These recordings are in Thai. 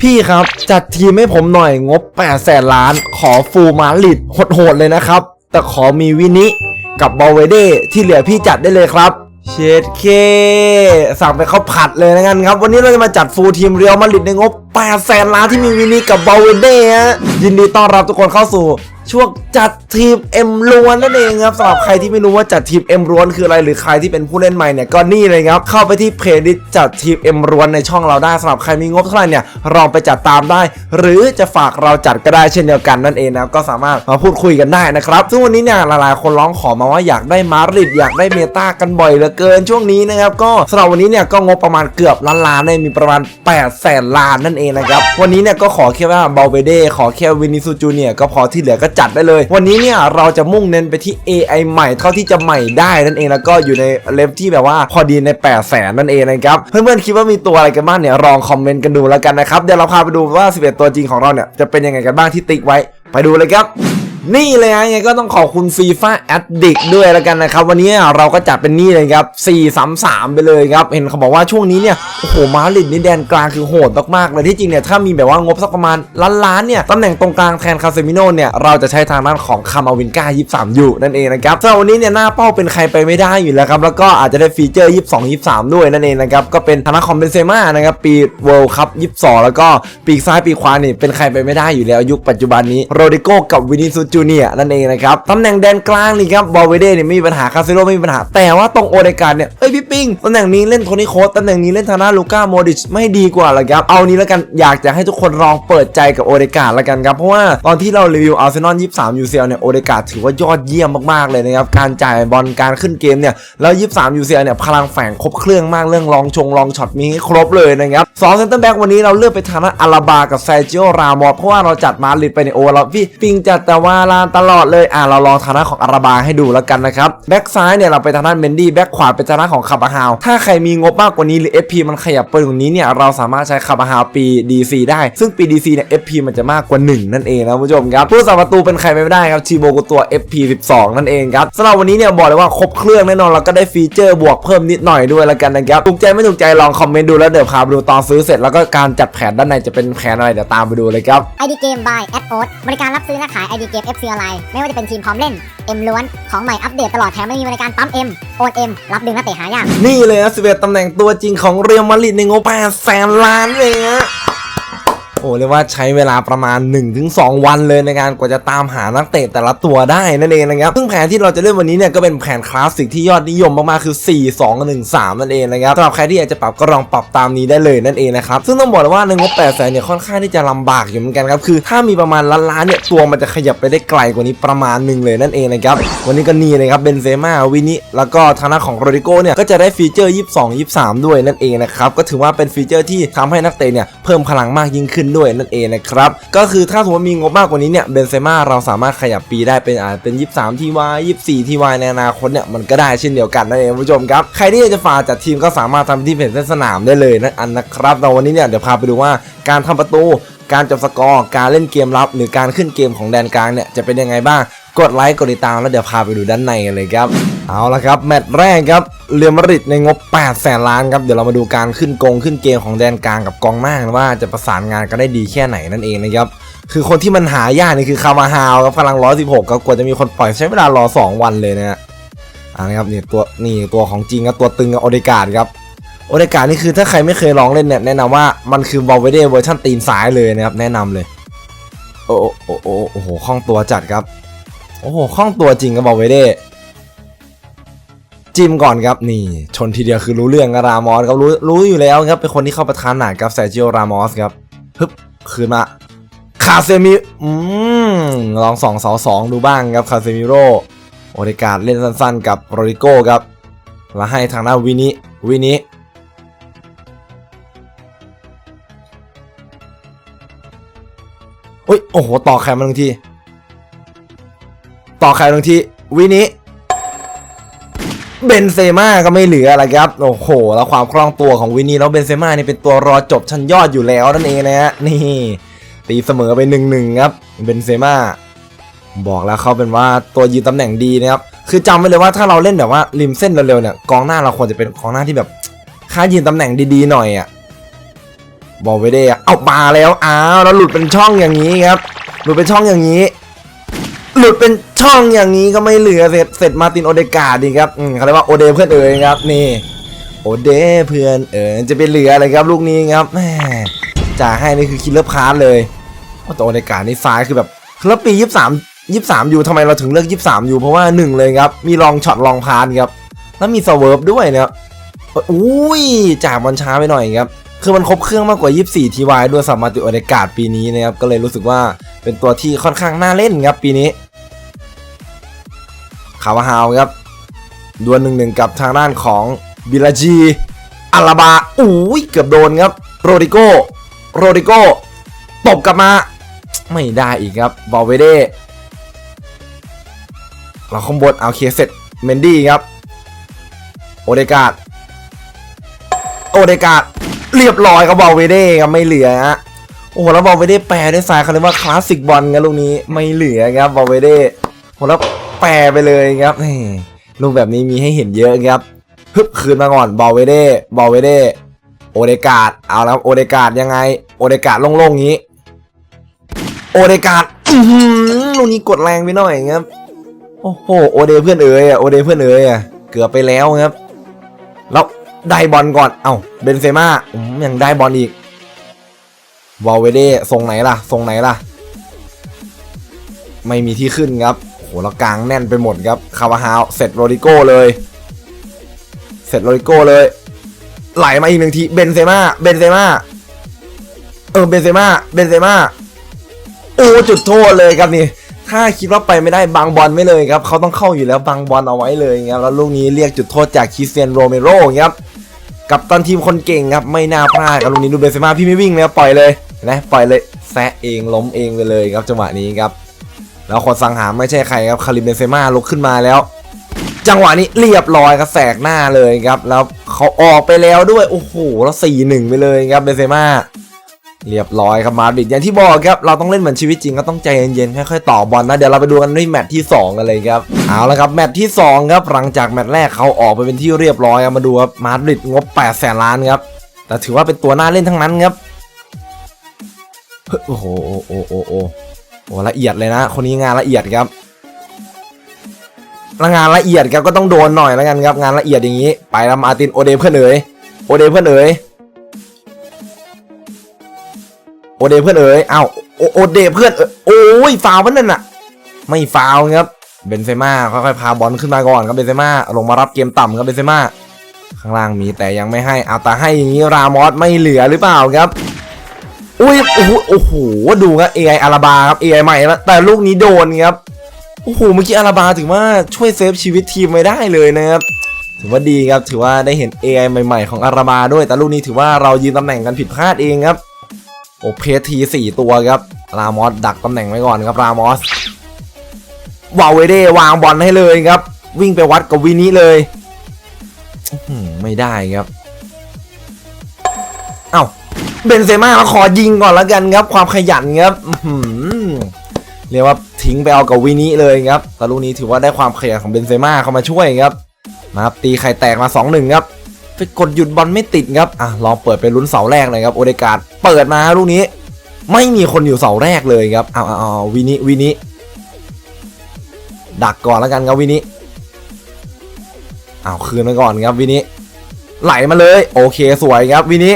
พี่ครับจัดทีมให้ผมหน่อยงบ8แสนล้านขอฟูลมาลิดโหดๆเลยนะครับ แต่ขอมีวินิกับบอลเวเดที่เหลือพี่จัดได้เลยครับ เชดเค สั่งไปเขาผัดเลยนะกันครับ วันนี้เราจะมาจัดฟูลทีมเรียวมาลิดในงบ8แสนล้านที่มีวินิกับบอลเวเดฮะยินดีต้อนรับทุกคนเข้าสู่ ช่วงจัดทีม M ล้วนนั่นเองครับสำหรับใครที่ไม่รู้ว่าจัดทีม M ล้วนคืออะไรหรือใครที่เป็นผู้เล่นใหม่เนี่ยก็นี่เลยครับเข้าไปที่เพจดิจัดทีม M ล้วนในช่องเราได้สำหรับใครมีงบเท่าไหร่เนี่ยลองไปจัดตามได้ หรือจะฝากเราจัดก็ได้เช่นเดียวกันนั่นเองนะก็สามารถมาพูดคุยกันได้นะครับซึ่งวันนี้เนี่ยหลายๆคนร้องขอมาว่าอยากได้มาริดอยากได้เมตากันบ่อยเหลือเกินช่วงนี้นะครับก็สำหรับวันนี้เนี่ยก็งบประมาณเกือบล้านล้านเนี่ยมีประมาณ8แสนล้านนั่นเองนะครับวันนี้เนี่ยก็ขอแค่ว่าเบลเบเดขอแค่วินิซูจูเนียก็พอที่เหลือก็จัดได้เลย วันนี้เนี่ยเราจะมุ่งเน้นไปที่ AI ใหม่เท่าที่จะใหม่ได้นั่นเองแล้วก็อยู่ในเลฟที่แบบว่าพอดีใน8แสนนั่นเองนะครับเพื่อนๆคิดว่ามีตัวอะไรกันบ้างเนี่ยลองคอมเมนต์กันดูแล้วกันนะครับเดี๋ยวเราพาไปดูว่า 11 ตัวจริงของเราเนี่ยจะเป็นยังไงกันบ้างที่ติ๊กไว้ไปดูเลยครับ นี่เลยฮะยังไงก็ต้องขอบคุณฟีฟ่าแอดดิกด้วยแล้วกันนะครับ วันนี้เราก็จัดเป็นนี่เลยครับ 433 ไปเลยครับ เห็นเขาบอกว่าช่วงนี้เนี่ย โอ้โห มาดริดนี่แดนกลางคือโหดมากๆเลยที่จริงเนี่ย ถ้ามีแบบว่างบสักประมาณล้านล้านๆเนี่ย ตำแหน่งตรงกลางแทนคาเซมิโนเนี่ย เราจะใช้ทางด้านของคามาวินกา23 อยู่นั่นเองนะครับสำหรับวันนี้เนี่ยหน้าเป้าเป็นใครไปไม่ได้อยู่แล้วครับแล้วก็อาจจะได้ฟีเจอร์ 22 23 ด้วยนั่นเองนะครับก็เป็นธนาคอมเบนเซม่านะครับปี World Cup 22 แล้วก็ปีกซ้ายปีกขวานี่เป็นใครไปไม่ได้อยู่แล้วยุคปัจจุบันนี้โรดิโกกับวินิซูจูเนียนั่นเองนะครับตำแหน่งแดนกลางนี่ครับบอลเวเดเนี่ยไม่มีปัญหาคาซิโรไม่มีปัญหา แต่ว่าตรงโอเดการเนี่ยเอ้ยพี่ปิงตำแหน่งนี้เล่นโทนี่โคสตำแหน่งนี้เล่นทานาลูก้าโมดิชไม่ดีกว่าหรอครับเอานี้แล้วกันอยากจะให้ทุกคนลองเปิดใจกับโอเดการแล้วกันครับเพราะว่าตอนที่เรารีวิวอาร์เซนอล23 UCL เนี่ยโอเดการถือว่ายอดเยี่ยมมากๆเลยนะครับการจ่ายบอลการขึ้นเกมเนี่ยแล้ว 23 UCL เนี่ยพลังแฝงครบเครื่องมากเรื่องลองชงลองช็อตมีให้ครบเลยนะครับสองเซนเตอร์แบ็กวันนี้เราเลือกไปทางด้านอาราบากับไซจิโอรามอสเพราะว่าเราจัดมาลิดไปในโอเราพี่ปิงจัดแต่ว่าลานตลอดเลย อะเราลองทางด้านของอาราบาให้ดูแล้วกันนะครับ แบ็กซ้ายเนี่ยเราไปทางด้านเมนดี้ แบ็กขวาเป็นทางด้านของคาบาฮาว ถ้าใครมีงบมากกว่านี้หรือ FP มันขยับไปกว่านี้เนี่ยเราสามารถใช้คาบาฮาวปี DC ได้ ซึ่งปี DC เนี่ย FP มันจะมากกว่า 1 นั่นเองนะคุณผู้ชมครับ ผู้สาประตูเป็นใครไม่ได้ครับชีโบกุตัว FP 12 นั่นเองครับสำหรับวันนี้เนี่ยบอกเลยว่าครบเครื่องแน่นอนแล้วก็ได้ฟีเจอร์บวกเพิ่มนิดหน่อยด้วยแล้วกันนะครับถูกใจไม่ถูกใจลองคอมเมนต์ดูแล้วเดี๋ยวพาไปดูตอนซื้อเสร็จแล้วก็การจัดแผนด้านในจะเป็นแผนอะไรเดี๋ยวตามไปดูเลยครับ ID Game by a d o บริการรับซื้อและขาย ID Game FC ออนไลน์ไม่ว่าจะเป็นทีมพร้อมเล่น M ล้วน ของใหม่อัปเดตตลอดแถมไม่มีบริการปั๊ม M โอน M รับดึงนักเตะหายาก นี่เลยนะ11ตำแหน่งตัวจริงของเรียลมาดริดในงบ8แสนล้านเลยฮะ โอ้เรียกว่าใช้เวลาประมาณ 1-2 วันเลยในการกว่าจะตามหานักเตะแต่ละตัวได้นั่นเองนะครับซึ่งแผนที่เราจะเล่นวันนี้เนี่ยก็เป็นแผนคลาสสิกที่ยอดนิยมมากๆคือ 4-2-1-3 นั่นเองนะครับสำหรับใครที่อยากจะปรับก็ลองปรับตามนี้ได้เลยนั่นเองนะครับซึ่งต้องบอกเลยว่าในงบ8แสนเนี่ยค่อนข้างที่จะลำบากอยู่เหมือนกันครับคือถ้ามีประมาณล้านๆเนี่ยตัวมันจะขยับไปได้ไกลกว่านี้ประมาณหนึ่งเลยนั่นเองนะครับวันนี้ก็นี่เลยครับเบนเซม่าวินิแล้วก็ทางด้านของโรดิโกเนี่ยก็จะได้ฟีเจอร์ 22 23 ด้วยนั่นเองนะครับก็ถือว่าเป็นฟีเจอร์ที่ทำให้นักเตะเนี่ยเพิ่มพลังมากยิ่งขึ้นด้วยนั่นเองนะครับ ก็คือถ้าสมมติมีงบมากกว่านี้เนี่ยเบนเซม่าเราสามารถขยับปีได้เป็นอาจเป็น 23 ทีวาย24 ทีวายในอนาคตเนี่ยมันก็ได้เช่นเดียวกันนั่นเองผู้ชมครับ ใครที่อยากจะฝากจัดทีมก็สามารถทำที่เพจเส้นสนามได้เลยนะอันนะครับแต่วันนี้เนี่ยเดี๋ยวพาไปดูว่าการทำประตูการจบสกอร์การเล่นเกมรับ หรือการขึ้นเกมของแดนกลางเนี่ยจะเป็นยังไงบ้างกดไลค์กดติดตามแล้วเดี๋ยวพาไปดูด้านในกันเลยครับ เอาละครับแมตช์แรกครับเรียมาริดในงบ8แสนล้านครับเดี๋ยวเรามาดูการขึ้นกงขึ้นเกมของแดนกลางกับกองหน้านว่าจะประสานงานกันได้ดีแค่ไหนนั่นเองนะครับคือคนที่มันหายากนี่คือคามาฮาวครับพลัง 116ก็กว่าจะมีคนปล่อยใช้เวลารอ 2 วันเลยนะฮะอ่านะครับนี่ตัวนี่ตัวของจริงครับตัวตึงกับโอเดกาดครับโอเดการ์นี่คือถ้าใครไม่เคยลองเล่นเนี่ยแนะนำว่ามันคือบอลเวเดเวอร์ชันตีนซ้ายเลยนะครับแนะนำเลยโอ้โอ้โอ้โอ้โอ้โหคล่องตัวจัดครับโอ้โหคล่องตัวจริงกับบอลเวเด จิ้มก่อนครับนี่ ชนทีเดียวคือรู้เรื่องกับรามอสครับรู้รู้อยู่แล้วครับเป็นคนที่เข้าประธานหนากับแซจิโอรามอสครับฮึบคืนมาคาเซมิอืมลองสองเสาสองดูบ้างครับคาเซมิโรโอเดการเล่นสั้นๆ กับโรดิโก้ครับ แล้วให้ทางหน้าวินิวินิอุ้ยโอ้โห ต่อแคมมาหนึ่งที ต่อแคมหนึ่งทีวินิ เบนเซม่าก็ไม่เหลืออะไรครับ โอ้โห แล้วความคล่องตัวของวินนี่แล้วเบนเซม่านี่เป็นตัวรอจบชั้นยอดอยู่แล้วนั่นเองนะฮะ นี่ ตีเสมอไปหนึ่งหนึ่งครับ เบนเซม่าบอกแล้วเขาเป็นว่าตัวยืนตำแหน่งดีนะครับ คือจำไว้เลยว่าถ้าเราเล่นแบบว่าริมเส้นเร็วๆเนี่ย กองหน้าเราควรจะเป็นกองหน้าที่แบบค่ายืนตำแหน่งดีๆหน่อยอะ บอลเวเดเอามาแล้ว อ้าว แล้วหลุดเป็นช่องอย่างนี้ครับ หลุดเป็นช่องอย่างนี้ หลุดเป็นช่องอย่างนี้ก็ไม่เหลือเสร็จเสร็จมาตินโอเดกาดีครับอืมเขาเรียกว่าโอเดเพื่อนเอ๋ยครับนี่โอเดเพื่อนเอ๋ยจะไปเหลืออะไรครับลูกนี้ครับแหมจ่ายให้นี่คือคิลเลอร์พาร์ทเลยโอ้แต่โอเดกานี่ซ้ายคือแบบแล้วปียี่สามยี่สามอยู่ทำไมเราถึงเลือกยี่สามอยู่เพราะว่าหนึ่งเลยครับมีลองช็อตลองพาร์ทครับแล้วมีสเวิร์ฟด้วยนะครับอุ้ยจ่ายบอลช้าไปหน่อยครับคือมันครบเครื่องมากกว่า 24 ทีวายด้วยสำหรับติโอเดกาดปีนี้นะครับ ก็เลยรู้สึกว่าเป็นตัวที่ค่อนข้างน่าเล่นครับปีนี้ คาวาฮาวครับดวลหนึ่งหนึ่งกับทางด้านของบิลาจีอาลาบาอุ้ยเกือบโดนครับโรดิโกโรดิโกตบกลับมา ไม่ได้อีกครับบอลเวเดเราข้างบนเอาเคเสร็จเมนดี้ครับ โอเดกาดโอเดกาดเรียบร้อยครับบอลเวเดครับไม่เหลือฮะโอ้โหแล้วบอลเวเดแปลด้วยสายเขาเรียกว่าคลาสสิกบอลครับลูกนี้ไม่เหลือครับบอลเวเดโหแล้ว แปลไปเลยครับนี่ลูกแบบนี้มีให้เห็นเยอะครับฮึบคืนมาก่อนบอลเวเด้บอลเวเด้โอเดกาดเอาแล้วโอเดกาดยังไง โอเดกาดโล่งๆงี้ โอเดกาดอื้อหือลูกนี้กดแรงไปหน่อยครับโอ้โหโอเดเพื่อนเอ๋ยอะโอเดเพื่อนเอ๋ยอะเกือบไปแล้วครับแล้วได้บอลก่อนเอ้าเบนเซม่าอืมยังได้บอลอีกวอลเวเด้ทรงไหนล่ะทรงไหนล่ะ ไม่มีที่ขึ้นครับ หแล้วกลางแน่นไปหมดครับคาวาฮาวเสร็จโรดิโก้เลย เสร็จโรดิโก้เลย ไหลมาอีกหนึ่งทีเบนเซม่าเบนเซม่าเออเบนเซม่าเบนเซม่าโอ้จุดโทษเลยครับนี่ถ้าคิดว่าไปไม่ได้บังบอลไม่เลยครับเขาต้องเข้าอยู่แล้วบังบอลเอาไว้เลยครับแล้วลูกนี้เรียกจุดโทษจากคริสเตียนโรเมโรครับกับตันทีมคนเก่งครับไม่น่าพลาดครับลูกนี้ดูเบนเซม่าพี่ไม่วิ่งแล้วปล่อยเลยเห็นะปล่อยเลยแซะเองล้มเองไปเลยครับจังหวะนี้ครับ แล้วคนสังหารไม่ใช่ใครครับคาริมเบนเซม่าลุกขึ้นมาแล้ว จังหวะนี้เรียบร้อยครับแสกหน้าเลยครับ แล้วเขาออกไปแล้วด้วยโอ้โหแล้วสี่หนึ่งไปเลยครับเบนเซม่าเรียบร้อยครับมาดริดอย่างที่บอกครับเราต้องเล่นเหมือนชีวิตจริงก็ต้องใจเย็นๆค่อยๆต่อบอลนะเดี๋ยวเราไปดูกันที่แมตช์ที่ 2 กันเลยครับเอาละครับแมตช์ที่2ครับหลังจากแมตช์แรกเขาออกไปเป็นที่เรียบร้อยครับมาดูครับมาดริดงบ8แสนล้านครับแต่ถือว่าเป็นตัวหน้าเล่นทั้งนั้นครับโอ้โหโอ้โอ้โหโอ้โหละเอียดเลยนะ คนนี้งานละเอียดครับงานละเอียดครับก็ต้องโดนหน่อยแล้วกันครับงานละเอียดอย่างนี้ ไปแล้วมาตินโอเดเพื่อนเอ๋ยโอเดเพื่อนเอ๋ยโอเดเพื่อนเอ๋ยอ้าวโอเดเพื่อนเอ๋ยโอ้ยฟาวมันนั่นน่ะ ไม่ฟาวครับเบนเซม่าค่อยๆพาบอลขึ้นมาก่อนครับเบนเซม่าลงมารับเกมต่ำครับเบนเซม่าข้างล่างมีแต่ยังไม่ให้เอาแต่ให้อย่างนี้รามอสไม่เหลือหรือเปล่าครับ อุ้ยโอ้โหโอ้โหดูครับ AI อาราบาครับ AI ใหม่แล้วแต่ลูกนี้โดนครับโอ้โหเมื่อกี้อาราบาถือว่าช่วยเซฟชีวิตทีมไว้ได้เลยนะครับถือว่าดีครับถือว่าได้เห็น AI ใหม่ ๆ ของอาราบาด้วย แต่ลูกนี้ถือว่าเรายืนตำแหน่งกันผิดพลาดเองครับโอเพทีสี่ตัวครับรามอสดักตำแหน่งไว้ก่อนครับรามอสวาวเวเดวางบอลให้เลยครับ วิ่งไปวัดกับวินิเลยไม่ได้ครับ เอ้า เบนเซม่ามาขอยิงก่อนแล้วกันครับ ความขยันครับเรียกว่าทิ้งไปเอากับวินิเลยครับแต่ลูกนี้ถือว่าได้ความขยันของเบนเซม่าเข้ามาช่วยครับมาครับตีไข่แตกมา 2-1 ครับไปกดหยุดบอลไม่ติดครับอะลองเปิดไปลุ้นเสาแรกเลยครับโอเดการ์ดเปิดมาลูกนี้ ไม่มีคนอยู่เสาแรกเลยครับเอาเอาเอวินิวินิดักก่อนแล้วกันครับวินิเอาคืนมาก่อนครับวินิไหลมาเลย โอเคสวยครับวินิ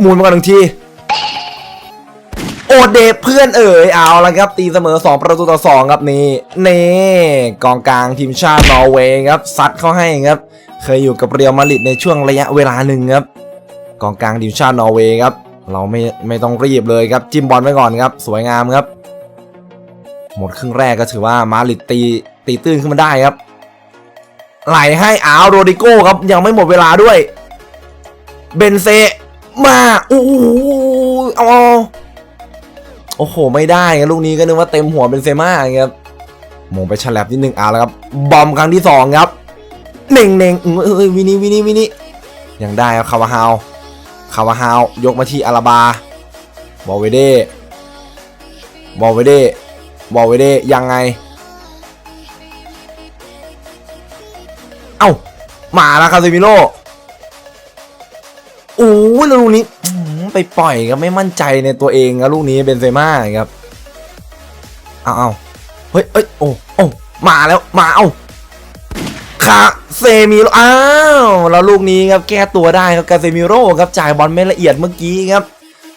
หมุนมาก่อนหนึ่งทีโอเดเพื่อนเอ๋ยเอาละครับ ตีเสมอ 2 ประตูต่อ 2 ครับนี่นี่กองกลางทีมชาตินอร์เวย์ครับซัดเข้าให้ครับ เคยอยู่กับเรียวมาริดในช่วงระยะเวลาหนึ่งครับกองกลางทีมชาตินอร์เวย์ครับ เราไม่ไม่ต้องรีบเลยครับ จิ้มบอลไว้ก่อนครับ สวยงามครับ หมดครึ่งแรกก็ถือว่ามาริดตีตีตื้นขึ้นมาได้ครับ ไหลให้อ้าวโรดิโก้ครับยังไม่หมดเวลาด้วย เบนเซ มาอู้หูเอาเอาโอ้โห ไม่ได้ครับลูกนี้ก็นึกว่าเต็มหัวเบนเซม่าครับมองไปฉลับนิดนึงเอาแล้วครับ บอมครั้งที่สองครับเน่งเน่งเออวินี่วินี่วินี่ยังได้ครับคาวาฮาวคาวาฮาวยกมาที่อาราบา บอลเวเดบอลเวเดบอลเวเดยังไง เอ้ามาแล้วคาซิมิโล โอ้ยแล้วลูกนี้ไปปล่อยครับไม่มั่นใจในตัวเองครับลูกนี้เบนเซม่าครับเอาเอาเฮ้ยเอ้ยโอ้โอ้มาแล้วมาเอาคาเซมิโร่อ้าวแล้วลูกนี้ครับแก้ตัวได้ครับคาเซมิโร่ครับจ่ายบอลไม่ละเอียดเมื่อกี้ครับ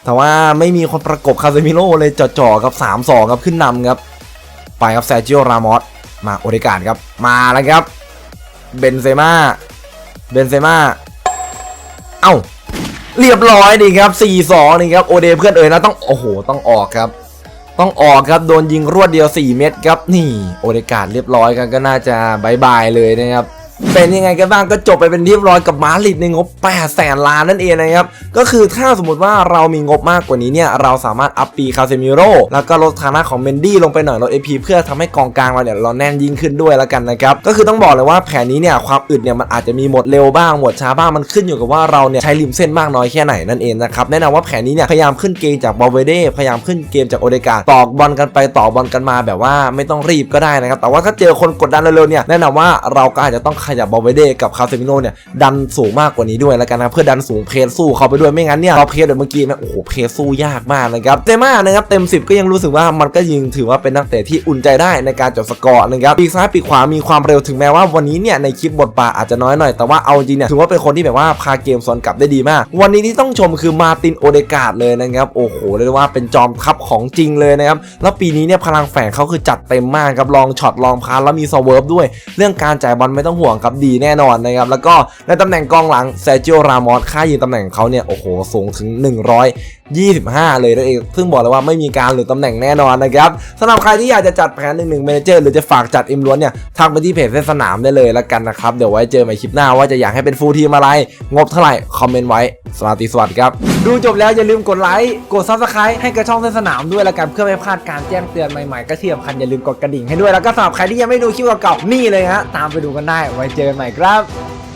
แต่ว่าไม่มีคนประกบคาเซมิโร่เลยจ่อๆครับ3-2ครับขึ้นนำครับ ไปครับแซจิโอรามอสมาโอเดการดครับ มาแล้วครับเบนเซม่าเบนเซม่าเอ้า เรียบร้อยดีครับ4-2นี่ครับโอเดเพื่อนเอ๋ยนะต้องโอ้โหต้องออกครับ ต้องออกครับโดนยิงรวดเดียว 4 เม็ดครับนี่โอเดกาดเรียบร้อยกันก็น่าจะบายบายเลยนะครับ เป็นยังไงกันบ้างก็จบไปเป็นที่เรียบร้อยกับมาดริดในงบ8แสนล้านนั่นเองนะครับ ก็คือถ้าสมมติว่าเรามีงบมากกว่านี้เนี่ย เราสามารถอัพปีคาเซมิโร่แล้วก็ลดฐานะของเมนดี้ลงไปหน่อยลดเอพีเพื่อทำให้กองกลางเราเนี่ยเราแน่นยิ่งขึ้นด้วยแล้วกันนะครับ ก็คือต้องบอกเลยว่าแผนนี้เนี่ยความอึดเนี่ยมันอาจจะมีหมดเร็วบ้างหมดช้าบ้างมันขึ้นอยู่กับว่าเราเนี่ยใช้ริมเส้นมากน้อยแค่ไหนนั่นเองนะครับแนะนำว่าแผนนี้เนี่ยพยายามขึ้นเกมจากบอลเวเดพยายามขึ้นเกมจากโอเดกาตอกบอลกันไปต่อบอลกันมาแบบว่าไม่ต้องรีบก็ได้นะครับแต่ว่าถ้าเจอคนกดดันเร็วๆเนี่ยแนะนำว่าเราก็อาจจะต้องขยับบอลเวเดกับคาเซมิโนเนี่ยดันสูงมากกว่านี้ด้วยแล้วกันนะเพื่อดันสูงเพสสู้เขาไปด้วยไม่งั้นเนี่ยเราเพสแบบเมื่อกี้นะโอ้โหเพสสู้ยากมากนะครับเจม่านะครับเต็ม 10 ก็ยังรู้สึกว่ามันก็ยิงถือว่าเป็นนักเตะที่อุ่นใจได้ในการจดสกอร์นะครับปีกซ้ายปีกขวามีความเร็วถึงแม้ว่าวันนี้เนี่ยในคลิปบทบาทอาจจะน้อยหน่อยแต่ว่าเอาจริงเนี่ยถือว่าเป็นคนที่แบบว่าพาเกมสวนกลับได้ดีมาก วันนี้ที่ต้องชมคือมาตินโอเดกาดเลยนะครับโอ้โหเรียกได้ว่าเป็นจอมทัพของจริงเลยนะครับแล้วปีนี้เนี่ยพลังแฝงเขาคือจัดเต็มมากครับลองช็อตลองพาแล้วมีสเวิร์ฟด้วย เรื่องการจ่ายบอลไม่ต้องห่วงครับดีแน่นอนนะครับแล้วก็ในตำแหน่งกองหลังเซจิโอรามอสค่ายืนตำแหน่งเขาเนี่ยโอ้โหสูงถึง 25 เลยนั่นเอง ซึ่งบอกเลยว่าไม่มีการหรือตำแหน่งแน่นอนนะครับสำหรับใครที่อยากจะจัดแผนหนึ่งหนึ่งเมเจอร์หรือจะฝากจัดอิมล้วนเนี่ยทักไปที่เพจเส้นสนามได้เลยแล้วกันนะครับ เดี๋ยวไว้เจอใหม่คลิปหน้าว่าจะอยากให้เป็นฟูลทีมอะไร งบเท่าไหร่ คอมเมนต์ไว้สวัสดีสวัสดีครับ ดูจบแล้วอย่าลืมกดไลค์ กดซับสไครต์ให้กระช่องเส้นสนามด้วยแล้วกันเพื่อไม่พลาดการแจ้งเตือนใหม่ๆก็ที่สำคัญอย่าลืมกดกระดิ่งให้ด้วยแล้วก็สำหรับใครที่ยังไม่ดูคลิปเก่าๆนี่เลยฮะตามไปดูกันได้ไว้เจอใหม่ครับ